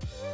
Bye.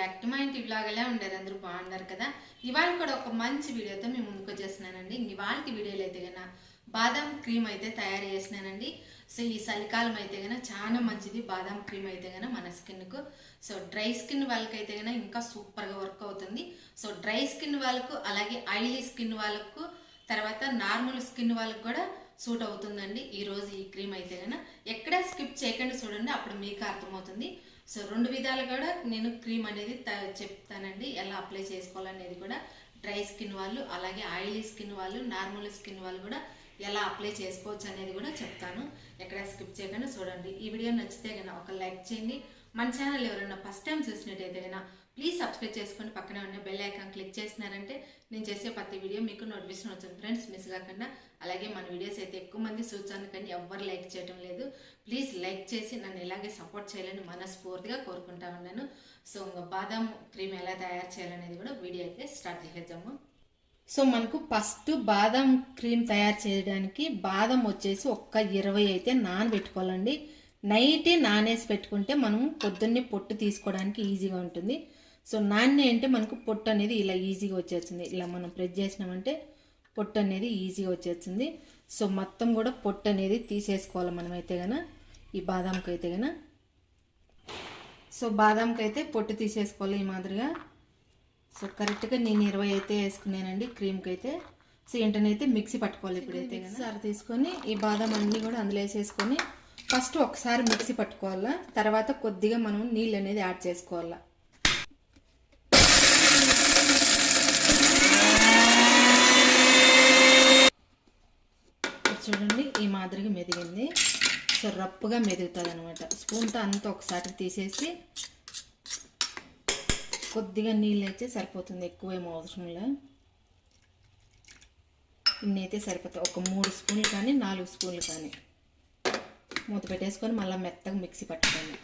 Back to మా ఇంటి blog ఎలా ఉండేది అందరూ బాగున్నారు కదా. ఇవాళ కూడా ఒక మంచి వీడియోతో మేము ముందుకు వచ్చేస్తున్నానండి. ఇవాళ వీడియోలు అయితే కన్నా బాదం క్రీమ్ అయితే తయారు చేసినానండి సో ఈ చలికాలం అయితే కన్నా చాలా మంచిది బాదం క్రీమ్ అయితే కన్నా మన స్కిన్కు. సో డ్రై స్కిన్ వాళ్ళకైతే కన్నా ఇంకా సూపర్గా వర్క్ అవుతుంది. సో డ్రై స్కిన్ వాళ్ళకు అలాగే ఆయిలీ స్కిన్ వాళ్ళకు తర్వాత నార్మల్ స్కిన్ వాళ్ళకు కూడా సూట్ అవుతుందండి. ఈరోజు ఈ క్రీమ్ అయితే కన్నా ఎక్కడ స్కిప్ చేయకుండా చూడండి అప్పుడు మీకు అర్థమవుతుంది. సో రెండు విధాలు కూడా నేను క్రీమ్ అనేది చెప్తానండి. ఎలా అప్లై చేసుకోవాలనేది కూడా డ్రై స్కిన్ వాళ్ళు అలాగే ఆయిలీ స్కిన్ వాళ్ళు నార్మల్ స్కిన్ వాళ్ళు కూడా ఎలా అప్లై చేసుకోవచ్చు అనేది కూడా చెప్తాను. ఎక్కడ స్కిప్ చేయకుండా చూడండి. ఈ వీడియో నచ్చితే కనుక ఒక లైక్ చేయండి. మన ఛానల్ ఎవరైనా ఫస్ట్ టైం చూసినట్టయితే కనుక ప్లీజ్ సబ్స్క్రైబ్ చేసుకొని పక్కనే ఉన్న బెల్ ఐకాన్ క్లిక్ చేసినారంటే నేను చేసే ప్రతి వీడియో మీకు నోటిఫికేషన్ వచ్చింది ఫ్రెండ్స్ మిస్ కాకుండా అలాగే మన వీడియోస్ అయితే ఎక్కువ మంది చూసాను కానీ ఎవ్వరు లైక్ చేయడం లేదు. ప్లీజ్ లైక్ చేసి నన్ను ఇలాగే సపోర్ట్ చేయాలని మనస్ఫూర్తిగా కోరుకుంటా ఉన్నాను. సో ఇంకా బాదం క్రీమ్ ఎలా తయారు చేయాలనేది కూడా వీడియో అయితే స్టార్ట్ చేసేద్దాము. సో మనకు ఫస్ట్ బాదం క్రీమ్ తయారు చేయడానికి బాదం వచ్చేసి ఒక్క ఇరవై అయితే నానబెట్టుకోవాలండి. నైటే నానేసి పెట్టుకుంటే మనం పొద్దున్నే పొట్టు తీసుకోవడానికి ఈజీగా ఉంటుంది. సో నాణ్య అంటే మనకు పొట్టు అనేది ఇలా ఈజీగా వచ్చేస్తుంది. ఇలా మనం ప్రెస్ చేసినామంటే పొట్టు అనేది ఈజీగా వచ్చేస్తుంది. సో మొత్తం కూడా పొట్టు అనేది తీసేసుకోవాలి మనమైతే గన ఈ బాదాంకి అయితే గన. సో బాదాంకి అయితే పొట్టు తీసేసుకోవాలి ఈ మాదిరిగా. సో కరెక్ట్గా నేను ఇరవై అయితే వేసుకున్నానండి క్రీమ్కి అయితే సో ఏంటనైతే మిక్సీ పట్టుకోవాలి ఇప్పుడైతే సార్ తీసుకొని ఈ బాదం అన్నీ కూడా అందులో వేసేసుకొని ఫస్ట్ ఒకసారి మిక్సీ పట్టుకోవాలా? తర్వాత కొద్దిగా మనం నీళ్ళు అనేది యాడ్ చేసుకోవాలా? చూడండి ఈ మాదిరిగా మెదిగింది. సో రప్పుగా మెదుగుతుంది అనమాట స్పూన్తో అంతా ఒకసారి తీసేసి కొద్దిగా నీళ్ళు అయితే సరిపోతుంది. ఎక్కువ ఏమో అవసరంలే ఇన్ని అయితే సరిపోతాయి. ఒక మూడు స్పూన్లు కానీ నాలుగు స్పూన్లు కానీ. మూత పెట్టేసుకొని మళ్ళీ మెత్తగా మిక్సీ పట్టుకోండి.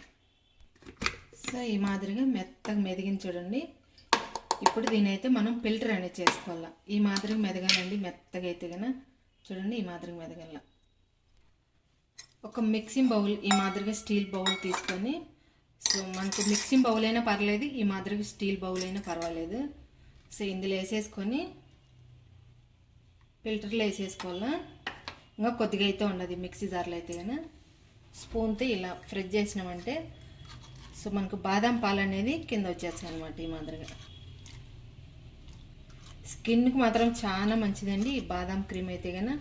సో ఈ మాదిరిగా మెత్తగా మెదిగిన చూడండి. ఇప్పుడు దీని అయితే మనం ఫిల్టర్ అనేది చేసుకోవాలి. ఈ మాదిరిగా మెదగాలండి మెత్తగా అయితే కనుక చూడండి ఈ మాదిరిగా మెదగాల ఒక మిక్సింగ్ బౌల్ ఈ మాదిరిగా స్టీల్ బౌల్ తీసుకొని సో మనకు మిక్సింగ్ బౌల్ అయినా పర్లేదు ఈ మాదిరిగా స్టీల్ బౌల్ అయినా పర్వాలేదు. సో ఇందులో వేసేసుకొని ఫిల్టర్లో వేసేసుకోవాలా? ఇంకా కొద్దిగా అయితే ఉండదు మిక్సీ జార్లో అయితే కానీ. స్పూన్తో ఇలా ఫ్రెష్ చేసినామంటే సో మనకు బాదం పాలు అనేది కింద వచ్చేస్తాయి అనమాట ఈ మాదిరిగా. స్కిన్కి మాత్రం చాలా మంచిదండి. ఈ బాదం క్రీమ్ అయితే కనుక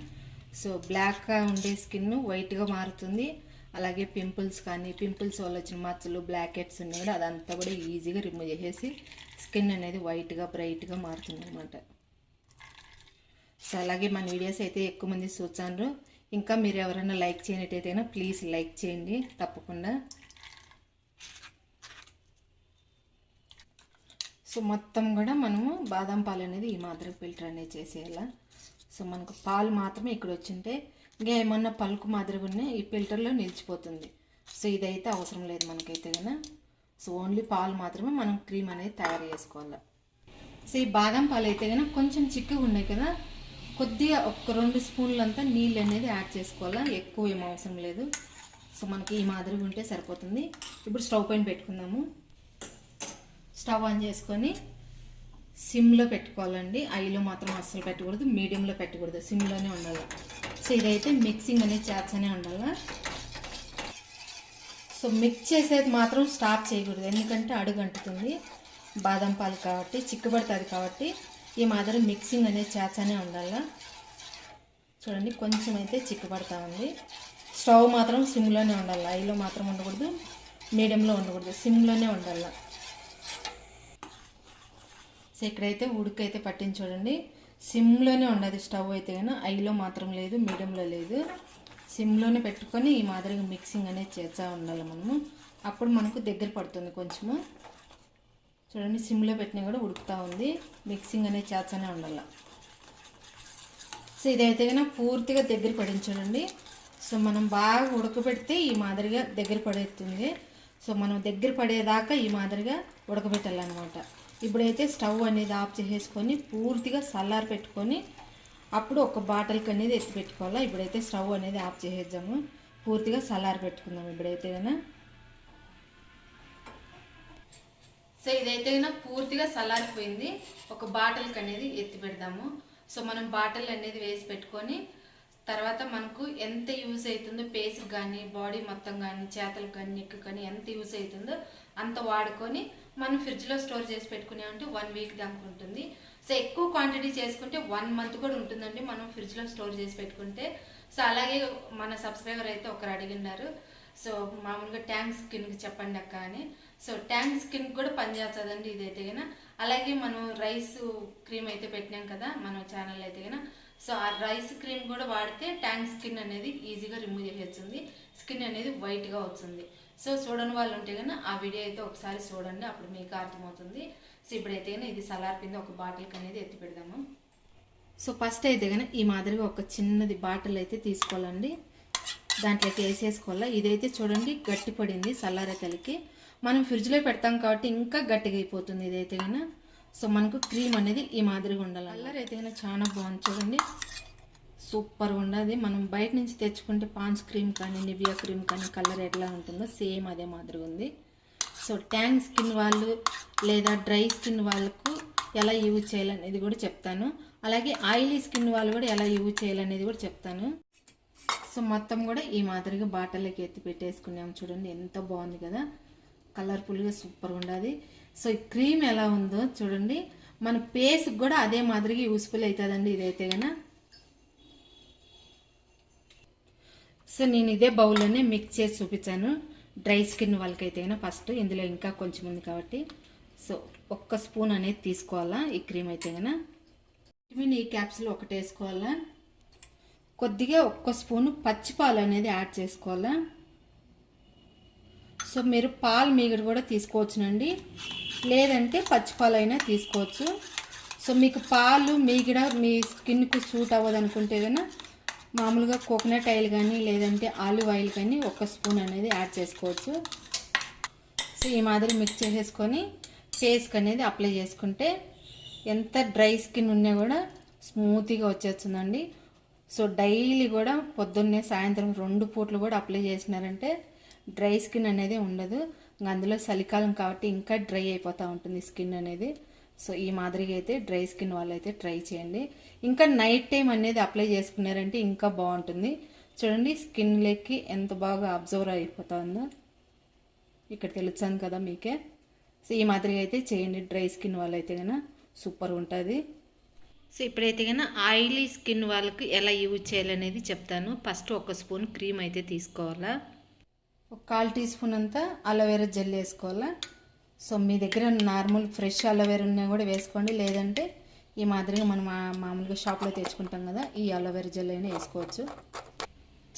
సో బ్లాక్గా ఉండే స్కిన్ వైట్గా మారుతుంది. అలాగే పింపుల్స్ కానీ పింపుల్స్ వల్ల వచ్చిన మచ్చలు బ్లాక్ హెడ్స్ ఉన్నాయి కూడా అదంతా కూడా ఈజీగా రిమూవ్ చేసేసి స్కిన్ అనేది వైట్గా బ్రైట్గా మారుతుంది అనమాట సో అలాగే మన వీడియోస్ అయితే ఎక్కువ మంది చూచారు ఇంకా మీరు ఎవరైనా లైక్ చేయనట్టయితే ప్లీజ్ లైక్ చేయండి. తప్పకుండా. సో మొత్తం కూడా మనము బాదం పాలు అనేది ఈ మాదిరి ఫిల్టర్ అనేది చేసేయాల? సో మనకు పాలు మాత్రమే ఇక్కడ వచ్చింటే ఇంకా ఏమన్నా పలుకు మాదిరిగా ఉన్నాయి ఈ ఫిల్టర్లో నిలిచిపోతుంది. సో ఇదైతే అవసరం లేదు మనకైతే కదా? సో ఓన్లీ పాలు మాత్రమే మనం క్రీమ్ అనేది తయారు చేసుకోవాలి? సో ఈ బాదం పాలు అయితే కనుక కొంచెం చిక్కగా ఉన్నాయి కదా కొద్దిగా ఒక రెండు స్పూన్లంతా నీళ్ళు అనేది యాడ్ చేసుకోవాలా? ఎక్కువ ఏం అవసరం లేదు. సో మనకి ఈ మాదిరిగా ఉంటే సరిపోతుంది. ఇప్పుడు స్టవ్ పైన పెట్టుకుందాము. స్టవ్ ఆన్ చేసుకొని సిమ్లో పెట్టుకోవాలండి. ఐలో మాత్రం అస్సలు పెట్టకూడదు మీడియంలో పెట్టకూడదు. సిమ్లోనే ఉండాలి. సో ఇదైతే మిక్సింగ్ అనేది చేస్తూనే ఉండాలి. సో మిక్స్ చేసేది మాత్రం స్టాప్ చేయకూడదు. ఎందుకంటే అడుగు అంటుతుంది. బాదం పాలు కాబట్టి చిక్కుపడుతుంది కాబట్టి ఈ మాదిరి మిక్సింగ్ అనేది చేస్తూనే ఉండాలి. చూడండి కొంచెం అయితే చిక్కుపడతా ఉంది. స్టవ్ మాత్రం సిమ్లోనే ఉండాలి. ఐలో మాత్రం ఉండకూడదు మీడియంలో ఉండకూడదు. సిమ్లోనే ఉండాలి. సో ఇక్కడైతే ఉడికైతే పట్టింది చూడండి సిమ్లోనే ఉండదు స్టవ్ అయితే కానీ ఐలో మాత్రం లేదు మీడియంలో లేదు. సిమ్లోనే పెట్టుకొని ఈ మాదిరిగా మిక్సింగ్ అనేది చేస్తూ ఉండాలి మనము. అప్పుడు మనకు దగ్గర పడుతుంది కొంచెము. చూడండి సిమ్లో పెట్టినా కూడా ఉడుకుతూ ఉంది. మిక్సింగ్ అనేది చేస్తూనే ఉండాలి. సో ఇదైతే కానీ పూర్తిగా దగ్గర పడింది సో మనం బాగా ఉడకబెడితే ఈ మాదిరిగా దగ్గర పడేస్తుంది. సో మనం దగ్గర పడేదాకా ఈ మాదిరిగా ఉడకబెట్టాలన్నమాట. ఇప్పుడైతే స్టవ్ అనేది ఆఫ్ చేసేసుకొని పూర్తిగా సల్లారి పెట్టుకొని అప్పుడు ఒక బాటిల్కి అనేది ఎత్తి పెట్టుకోవాలా? ఇప్పుడైతే స్టవ్ అనేది ఆఫ్ చేసేద్దాము. పూర్తిగా సల్లారి పెట్టుకుందాం ఇప్పుడైతే కనుక సో ఇదైతే కనుక పూర్తిగా చల్లారిపోయింది ఒక బాటిల్కి అనేది ఎత్తి పెడదాము. సో మనం బాటిల్ అనేది వేసి పెట్టుకొని తర్వాత మనకు ఎంత యూజ్ అవుతుందో పేస్కి కానీ బాడీ మొత్తం కానీ చేతలకు కానీ ఎక్కు కానీ ఎంత యూజ్ అవుతుందో అంత వాడుకొని మనం ఫ్రిడ్జ్లో స్టోర్ చేసి పెట్టుకున్నామంటే వన్ వీక్ దాకా ఉంటుంది. సో ఎక్కువ క్వాంటిటీ చేసుకుంటే వన్ మంత్ కూడా ఉంటుందండి మనం ఫ్రిడ్జ్లో స్టోర్ చేసి పెట్టుకుంటే. సో అలాగే మన సబ్స్క్రైబర్ అయితే ఒకరు అడిగినారు సో మామూలుగా ట్యాంక్ స్కిన్కి చెప్పండి అక్క అని. సో ట్యాంక్ స్కిన్ కూడా పనిచేస్తుందండి ఇదైతే గన అలాగే మనం రైస్ క్రీమ్ అయితే పెట్టినాం కదా మన ఛానల్ అయితే గన సో ఆ రైస్ క్రీమ్ కూడా వాడితే ట్యాంక్ స్కిన్ అనేది ఈజీగా రిమూవ్ చేసేస్తుంది స్కిన్ అనేది వైట్గా వస్తుంది సో చూడని వాళ్ళు ఉంటే కన్నా ఆ వీడియో అయితే ఒకసారి చూడండి అప్పుడు మీకు అర్థమవుతుంది. సో ఇప్పుడైతే కన్నా ఇది కింద ఒక బాటిల్కి అనేది ఎత్తి పెడదాము. సో ఫస్ట్ అయితే కనుక ఈ మాదిరిగా ఒక చిన్నది బాటిల్ అయితే తీసుకోవాలండి. దాంట్లోకి వేసేసుకోవాలా? ఇదైతే చూడండి గట్టి పడింది చల్లారేతలకి మనం ఫ్రిడ్జ్లో పెడతాం కాబట్టి ఇంకా గట్టిగా అయిపోతుంది ఇదైతే కనుక సో మనకు క్రీమ్ అనేది ఈ మాదిరిగా ఉండాలి అల్లరైతే కనుక చాలా బాగుంది చూడండి. సూపర్గా ఉండదు. మనం బయట నుంచి తెచ్చుకుంటే పాన్స్ క్రీమ్ కానీ నివియా క్రీమ్ కానీ కలర్ ఎట్లా ఉంటుందో సేమ్ అదే మాదిరిగా ఉంది. సో ట్యాంక్ స్కిన్ వాళ్ళు లేదా డ్రై స్కిన్ వాళ్ళకు ఎలా యూజ్ చేయాలనేది కూడా చెప్తాను. అలాగే ఆయిలీ స్కిన్ వాళ్ళు కూడా ఎలా యూజ్ చేయాలనేది కూడా చెప్తాను. సో మొత్తం కూడా ఈ మాదిరిగా బాటల్లోకి ఎత్తి పెట్టేసుకున్నాము చూడండి. ఎంత బాగుంది కదా. కలర్ఫుల్గా సూపర్గా ఉండదు. సో ఈ క్రీమ్ ఎలా ఉందో చూడండి. మన పేస్కి కూడా అదే మాదిరిగా యూస్ఫుల్ అవుతుందండి ఇదైతే కనుక సో నేను ఇదే బౌల్లోనే మిక్స్ చేసి చూపించాను. డ్రై స్కిన్ వాళ్ళకైతే ఫస్ట్ ఇందులో ఇంకా కొంచెం ఉంది కాబట్టి. సో ఒక్క స్పూన్ అనేది తీసుకోవాలా ఈ క్రీమ్ అయితే కనుక విటమిన్ ఈ క్యాప్సులు ఒకటి వేసుకోవాలా. కొద్దిగా ఒక్క స్పూను పచ్చి పాలు అనేది యాడ్ చేసుకోవాలా. సో మీరు పాలు మీగడ కూడా తీసుకోవచ్చునండి. లేదంటే పచ్చిపాలు అయినా తీసుకోవచ్చు. సో మీకు పాలు మీగడ మీ స్కిన్కు సూట్ అవ్వదు అనుకుంటే కనుక మామూలుగా కోకోనట్ ఆయిల్ కానీ లేదంటే ఆలివ్ ఆయిల్ కానీ ఒక స్పూన్ అనేది యాడ్ చేసుకోవచ్చు. సో ఈ మాదిరి మిక్స్ చేసేసుకొని ఫేస్కి అనేది అప్లై చేసుకుంటే ఎంత డ్రై స్కిన్ ఉన్నా కూడా స్మూత్గా వచ్చేస్తుందండి. సో డైలీ కూడా పొద్దున్నే సాయంత్రం రెండు పూట్లు కూడా అప్లై చేసినారంటే డ్రై స్కిన్ అనేది ఉండదు. ఇంకా అందులో చలికాలం కాబట్టి ఇంకా డ్రై అయిపోతూ ఉంటుంది స్కిన్ అనేది. సో ఈ మాదిరిగా అయితే డ్రై స్కిన్ వాళ్ళు అయితే ట్రై చేయండి. ఇంకా నైట్ టైం అనేది అప్లై చేసుకున్నారంటే ఇంకా బాగుంటుంది. చూడండి స్కిన్ లెక్కి ఎంత బాగా అబ్జర్వ్ అయిపోతుందో. ఇక్కడ తెలుసాను కదా మీకే. సో ఈ మాదిరిగా అయితే చేయండి డ్రై స్కిన్ వాళ్ళు అయితే కనుక సూపర్ ఉంటుంది. సో ఇప్పుడైతే కనుక ఆయిలీ స్కిన్ వాళ్ళకి ఎలా యూజ్ చేయాలనేది చెప్తాను. ఫస్ట్ ఒక స్పూన్ క్రీమ్ అయితే తీసుకోవాలా. ఒక కాల్ టీ స్పూన్ అంతా అలోవెరా జెల్ వేసుకోవాలా. సో మీ దగ్గర నార్మల్ ఫ్రెష్ అలోవెరా ఉన్నా కూడా వేసుకోండి. లేదంటే ఈ మాదిరిగా మనం మా- మామూలుగా షాప్లో తెచ్చుకుంటాం కదా ఈ అలోవెరా జెల్ అయినా వేసుకోవచ్చు.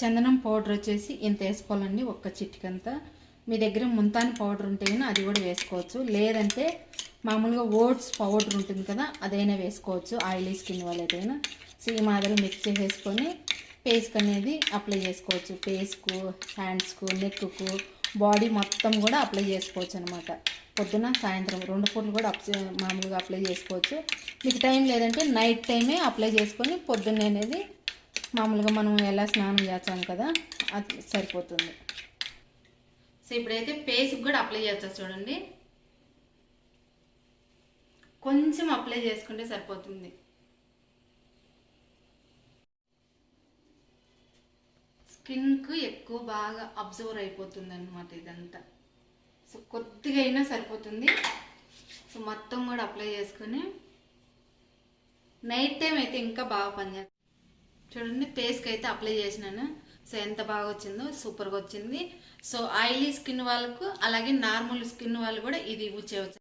చందనం పౌడర్ వచ్చేసి ఇంత వేసుకోవాలండి ఒక్క చిటికంతా. మీ దగ్గర ముంతాని పౌడర్ ఉంటే అది కూడా వేసుకోవచ్చు. లేదంటే మామూలుగా ఓట్స్ పౌడర్ ఉంటుంది కదా అదైనా వేసుకోవచ్చు ఆయిలీ స్కిన్ వాళ్ళైతేనా సో ఈ మాదిరి మిక్స్ చేసేసుకొని పేస్క్ అనేది అప్లై చేసుకోవచ్చు. పేస్కు హ్యాండ్స్కు నెక్కు బాడీ మొత్తం కూడా అప్లై చేసుకోవచ్చు అనమాట పొద్దున సాయంత్రం రెండు పూటలు కూడా అప్ మామూలుగా అప్లై చేసుకోవచ్చు. మీకు టైం లేదంటే నైట్ టైమే అప్లై చేసుకొని పొద్దున్నే అనేది మామూలుగా మనం ఎలా స్నానం చేస్తాం కదా అది సరిపోతుంది. సో ఇప్పుడైతే ఫేస్కి కూడా అప్లై చేస్తా చూడండి. కొంచెం అప్లై చేసుకుంటే సరిపోతుంది. స్కిన్కు ఎక్కువ బాగా అబ్జర్వ్ అయిపోతుంది అనమాట ఇదంతా. సో కొద్దిగా అయినా సరిపోతుంది. సో మొత్తం కూడా అప్లై చేసుకుని నైట్ టైం అయితే ఇంకా బాగా పనిచేస్తుంది చూడండి ఫేస్కి అయితే అప్లై చేసినాను. సో ఎంత బాగా వచ్చిందో సూపర్గా వచ్చింది. సో ఆయిలీ స్కిన్ వాళ్ళకు అలాగే నార్మల్ స్కిన్ వాళ్ళు కూడా ఇది యూజ్ చేయవచ్చు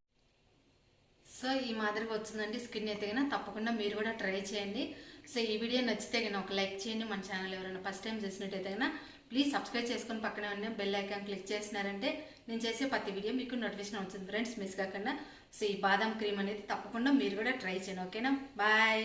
సో ఈ మాదిరిగా వచ్చిందండి స్కిన్ అయితే కనుక తప్పకుండా మీరు కూడా ట్రై చేయండి. సో ఈ వీడియో నచ్చితే కనుక ఒక లైక్ చేయండి. మన ఛానల్ ఎవరైనా ఫస్ట్ టైం చూసినట్టయితే కనుక ప్లీజ్ సబ్స్క్రైబ్ చేసుకొని పక్కనే ఉన్న బెల్ ఐకాన్ క్లిక్ చేసినారంటే నేను చేసే ప్రతి వీడియో మీకు నోటిఫికేషన్ అవుతుంది. ఫ్రెండ్స్ మిస్ కాకుండా సో ఈ బాదం క్రీమ్ అనేది తప్పకుండా మీరు కూడా ట్రై చేయండి. ఓకేనా? బాయ్.